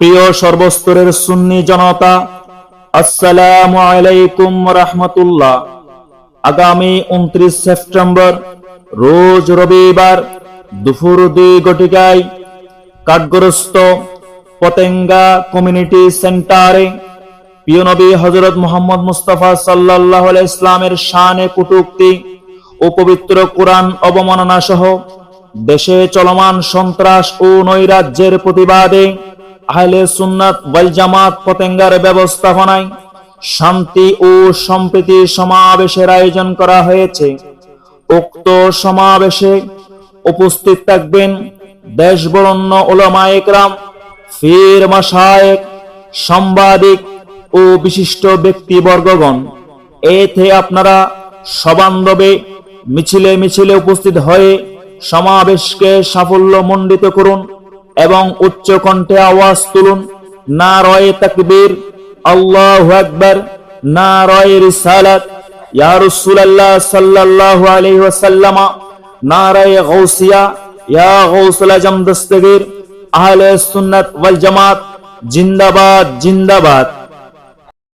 প্রিয় সর্বস্তরের সুন্নি জনতা, আসসালামু আলাইকুম রহমতুল্লাহ। আগামী উনত্রিশ সেপ্টেম্বর, রোজ রবিবার দুপুর দুই ঘটিকায় কাঠগ্রস্ত পতেঙ্গা কমিউনিটি সেন্টারে প্রিয় নবী হজরত মোহাম্মদ মুস্তাফা সাল্লাহ ইসলামের শানে কুটুক্তি ও পবিত্র কোরআন অবমাননা সহ দেশে চলমান সন্ত্রাস ও নৈরাজ্যের প্রতিবাদে আহলে সুন্নাত ওয়াল জামাত পতেঙ্গার ব্যবস্থাপনায় শান্তি ও সম্প্রীতি সমাবেশের আয়োজন করা হয়েছে। উক্ত সমাবেশে উপস্থিত থাকবেন দেশ বরণ্য ওলামা একরাম, ফির মাসায়েক সাংবাদিক ও বিশিষ্ট ব্যক্তিবর্গগণ। এতে আপনারা সবান্ধবে মিছিলে মিছিলে উপস্থিত হয়ে সমাবেশকে সাফল্য মণ্ডিত করুন। এবং উচ্চ কণ্ঠে আওয়াজ তুলুন। না রয়ে তাকবীর, আল্লাহ আকবর না রয়ে রিসালাত। ইয়া রাসূলুল্লাহ সাল্লাল্লাহু আলাইহি না রয়ে গাউসিয়া, ইয়া গাউসুল আজম দস্তগীর, আহলে সুন্নাত ওয়াল জামাত, জিন্দাবাদ জিন্দাবাদ।